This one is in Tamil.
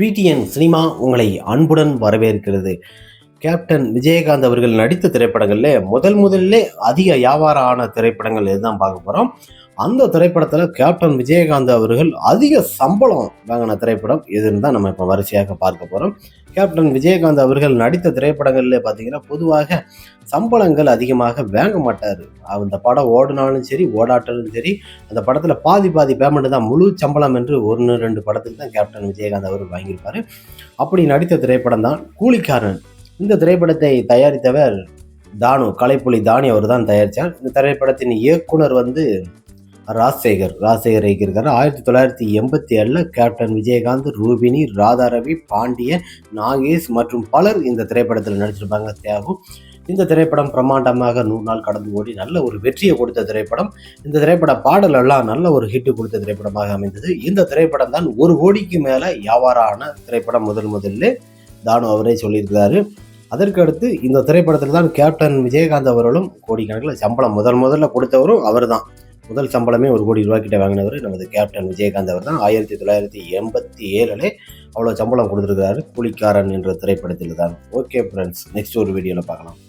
பிடிஎன் சினிமா உங்களை அன்புடன் வரவேற்கிறது. கேப்டன் விஜயகாந்த் அவர்கள் நடித்த திரைப்படங்களில் முதல் முதல்ல அதிக வியாபாரம் ஆன திரைப்படங்கள் இதுதான் பார்க்க போகிறோம் அந்த திரைப்படத்தில் கேப்டன் விஜயகாந்த் அவர்கள் அதிக சம்பளம் வாங்கின திரைப்படம் இதுன்னு தான் நம்ம இப்போ வரிசையாக பார்க்க போகிறோம் கேப்டன் விஜயகாந்த் அவர்கள் நடித்த திரைப்படங்களில் பார்த்தீங்கன்னா பொதுவாக சம்பளங்கள் அதிகமாக வாங்க மாட்டார். அந்த படம் ஓடினாலும் சரி ஓடாட்டாலும் சரி அந்த படத்தில் பாதி பாதி பேமெண்ட் தான் முழு சம்பளம் என்று ஒன்று ரெண்டு படத்துக்கு தான் கேப்டன் விஜயகாந்த் அவர் வாங்கியிருப்பார். அப்படி நடித்த திரைப்படம் தான் கூலிக்காரன் இந்த திரைப்படத்தை தயாரித்தவர் தானு கலைப்புலி தானி அவர் தான் தயாரித்தார் இந்த திரைப்படத்தின் இயக்குனர் வந்து ராஜசேகர். ராஜசேகர் இயக்கியிருக்காரு. ஆயிரத்தி தொள்ளாயிரத்தி எண்பத்தி ஏழில் கேப்டன் விஜயகாந்த் ரூபினி ராதாரவி பாண்டியன் நாகேஷ் மற்றும் பலர் இந்த திரைப்படத்தில் நடிச்சிருப்பாங்க. தியாகு. இந்த திரைப்படம் பிரம்மாண்டமாக நூறு நாள் கடந்து ஓடி நல்ல ஒரு வெற்றியை கொடுத்த திரைப்படம். இந்த திரைப்பட பாடலெல்லாம் நல்ல ஒரு ஹிட்டு கொடுத்த திரைப்படமாக அமைந்தது. இந்த திரைப்படம் தான் ஒரு கோடிக்கு மேலே வியாபாரம் ஆன திரைப்படம் முதல் முதல்ல தானு அவரே சொல்லியிருக்கிறாரு. அதற்கு அடுத்து இந்த திரைப்படத்தில் தான் கேப்டன் விஜயகாந்த் அவர்களும் கோடிக்கணக்கில் சம்பளம் முதல் முதல்ல கொடுத்தவரும் அவர் தான் முதல் சம்பளமே ஒரு கோடி ரூபாய்க்கிட்ட வாங்கினவர் நமது கேப்டன் விஜயகாந்த் அவர் தான் ஆயிரத்தி தொள்ளாயிரத்தி எண்பத்தி ஏழுலே அவ்வளோ சம்பளம் கொடுத்துருக்காரு கூலிக்காரன் என்ற திரைப்படத்தில் தான் ஓகே ஃப்ரெண்ட்ஸ் நெக்ஸ்ட் ஒரு வீடியோவில் பார்க்கலாம்.